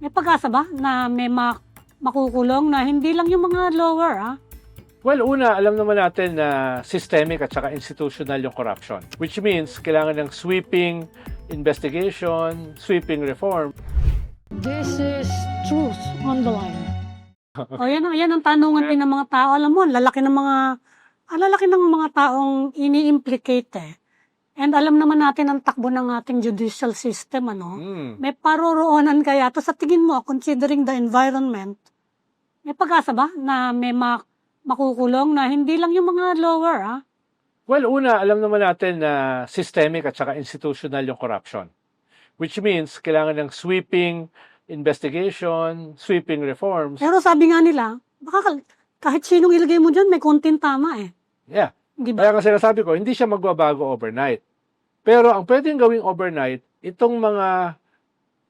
May pag-asa ba na may mak- makukulong na hindi lang yung mga lower, ah? Well, una, alam naman natin na systemic at saka institutional yung corruption. Which means, kailangan ng sweeping investigation, sweeping reform. This is truth on the line. o yan, ang- yan ang tanungan din ng mga tao. Alam mo, lalaki ng mga, ang lalaki ng mga taong ini-implicate eh. And alam naman natin ang takbo ng ating judicial system, ano? Hmm. May paroroonan kaya. To sa tingin mo, considering the environment, may pag-asa ba na may mak- makukulong na hindi lang yung mga lower, ah? Well, una, alam naman natin na systemic at saka institutional yung corruption. Which means, kailangan ng sweeping investigation, sweeping reforms. Pero sabi nga nila, baka kahit sinong ilagay mo dyan, may konting tama eh. Yeah. Di ba? Kaya kasi sinasabi ko, hindi siya magbabago overnight. Pero ang pwedeng gawing overnight, itong mga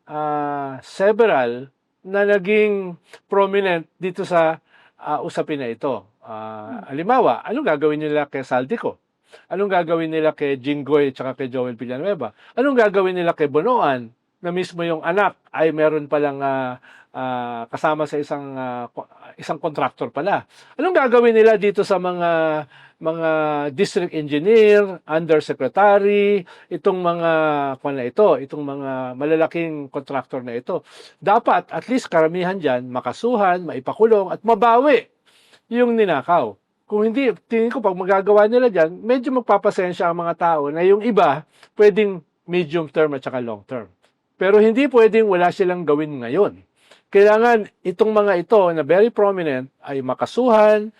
ah, several na naging prominent dito sa ah, usapin na ito. Ah, Alimawa, anong gagawin nila kay Saldico? Anong gagawin nila kay Jinggoy at kay Joel Villanueva? Anong gagawin nila kay Bonoan na mismo yung anak ay meron palang ah, ah, kasama sa isang ko- isang contractor pala? Anong gagawin nila dito sa mga mga district engineer, undersecretary, itong mga kung na ito, itong mga malalaking contractor na ito. Dapat at least karamihan diyan makasuhan, maipakulong at mabawi yung ninakaw. Kung hindi, tingin ko pag magagawa nila diyan, medyo magpapasensya ang mga tao na yung iba pwedeng medium term at saka long term. Pero hindi pwedeng wala silang gawin ngayon. Kailangan itong mga ito na very prominent ay makasuhan,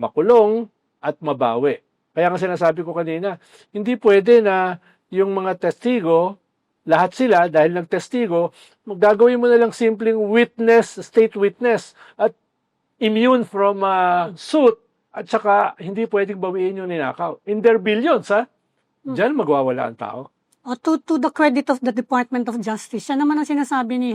makulong, at mabawi. Kaya nga sinasabi ko kanina, hindi pwede na yung mga testigo, lahat sila, dahil nagtestigo, gagawin mo na lang simpleng witness, state witness, at immune from uh, suit, at saka hindi pwedeng bawiin yung ninakaw. In their billions, ha? Diyan magwawala ang tao. O to, to the credit of the Department of Justice, siya naman ang sinasabi ni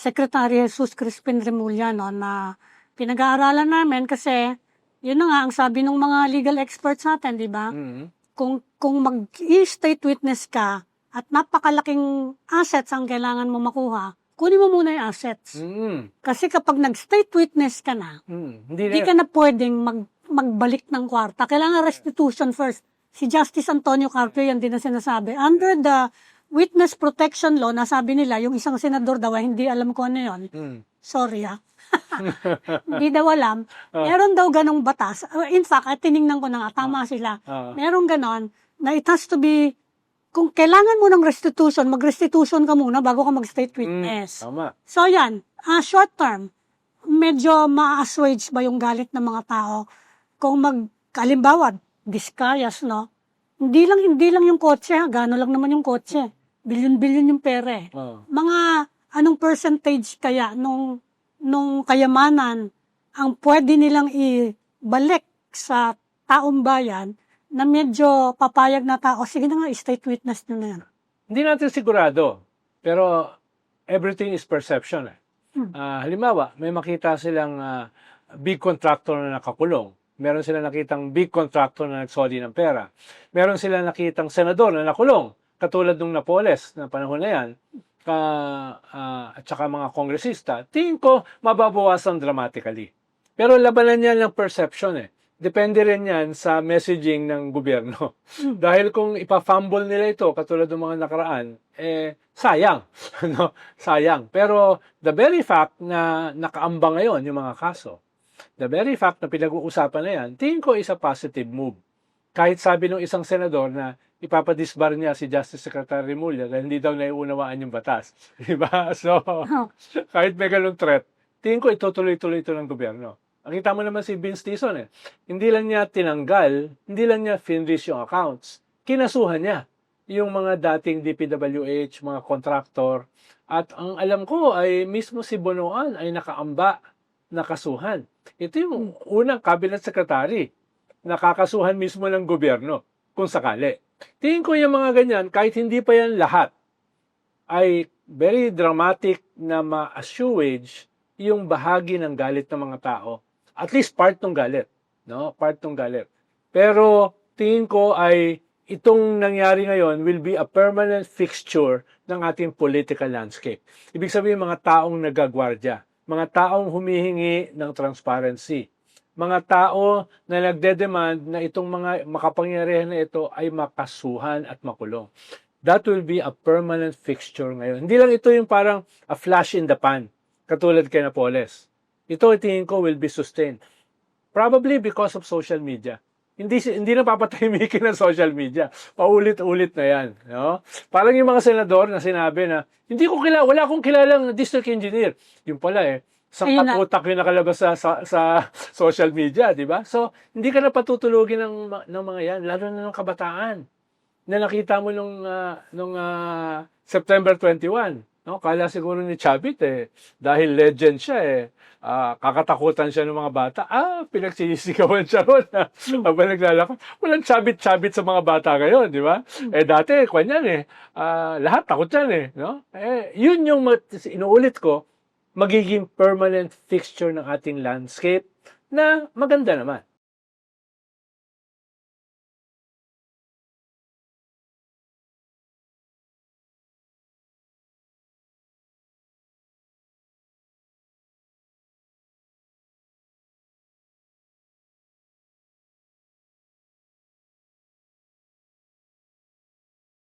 Secretary Jesus Crispin Remulla no, na pinag-aaralan namin kasi yun na nga ang sabi ng mga legal experts natin, di ba? Mhm. Kung, kung mag-state witness ka at napakalaking assets ang kailangan mo makuha, kunin mo muna yung assets. Mhm. Kasi kapag nag-state witness ka na, Mhm. Hindi hindi na, ka na pwedeng mag, magbalik ng kwarta. Kailangan restitution first. Si Justice Antonio Carpio yan din ang sinasabi. Under the witness protection law, nasabi nila, yung isang senador daw, hindi alam ko ano yun. Mhm. Sorry ha. hindi daw alam. Meron daw ganong batas. Uh, In fact, at tiningnan ko na nga, tama sila. Ah. Meron ganon na it has to be, kung kailangan mo ng restitution, mag-restitution ka muna bago ka mag-state witness. Tama. So yan, ah short term, medyo ma-assuage ba yung galit ng mga tao kung mag, kalimbawa, discayas, no? Hindi lang, hindi lang yung kotse, ha? Gano lang naman yung kotse. Bilyon-bilyon yung pere. Oh. Mga, anong percentage kaya nung, nung kayamanan ang pwede nilang ibalik sa taong bayan na medyo papayag na tao, sige na nga, state witness nyo na yan. Hindi natin sigurado. Pero everything is perception. Eh. Hmm. Ah, halimbawa, may makita silang ah, big contractor na nakakulong. Meron silang nakitang big contractor na nagsoli ng pera. Meron silang nakitang senador na nakulong. Katulad nung Napoles na panahon na yan. Ka, ah, at saka mga kongresista. Tingin ko, mababawasan dramatically. Pero labanan yan ng perception eh. Depende rin yan sa messaging ng gobyerno. Dahil kung ipa-fumble nila ito, katulad ng mga nakaraan, eh, sayang. no? Sayang. Pero the very fact na nakaamba ngayon yung mga kaso, the very fact na pinag-uusapan na yan, tingin ko is a positive move. Kahit sabi ng isang senador na ipapadisbar niya si Justice Secretary Remulla dahil hindi daw naiunawaan yung batas. Diba? So, kahit may ganung threat, tingin ko itutuloy-tuloy ito ng gobyerno. Nakita mo naman si Vince Tison eh. Hindi lang niya tinanggal, hindi lang niya finrish yung accounts. Kinasuhan niya yung mga dating DPWH, mga contractor. At ang alam ko ay mismo si Bonoan ay nakaamba, nakasuhan. Ito yung unang cabinet secretary. Nakakasuhan mismo ng gobyerno kung sakali. Tingin ko yung mga ganyan, kahit hindi pa yan lahat, ay very dramatic na ma-assuage yung bahagi ng galit ng mga tao. At least part ng galit. No? Part ng galit. Pero tingin ko ay itong nangyari ngayon will be a permanent fixture ng ating political landscape. Ibig sabihin, mga taong nagagwardya, mga taong humihingi ng transparency, mga tao na nagdedemand na itong mga makapangyarihan na ito ay makasuhan at makulong. That will be a permanent fixture ngayon. Hindi lang ito yung parang a flash in the pan, katulad kay Napoles. Ito, tingin ko, will be sustained. Probably because of social media. Hindi hindi na papatahimikin ng social media. Paulit-ulit na 'yan, no? Parang yung mga senador na sinabi na hindi ko kilala, wala akong kilalang district engineer. Yung pala eh, sa Ayun utak yung nakalabas sa, sa, sa social media, di ba? So, hindi ka na patutulugin ng, ng mga yan, lalo na ng kabataan na nakita mo nung, ah, nung ah, September 21. No? Kala siguro ni Chavit eh, dahil legend siya eh, ah, kakatakutan siya ng mga bata. Ah, pinagsisisigawan siya ron. Habang naglalakad. Walang Chavit-Chavit sa mga bata ngayon, di ba? Eh dati, kwan yan eh. Ah, lahat takot yan eh. No? Eh, yun yung, inuulit ko, magiging permanent fixture ng ating landscape na maganda naman.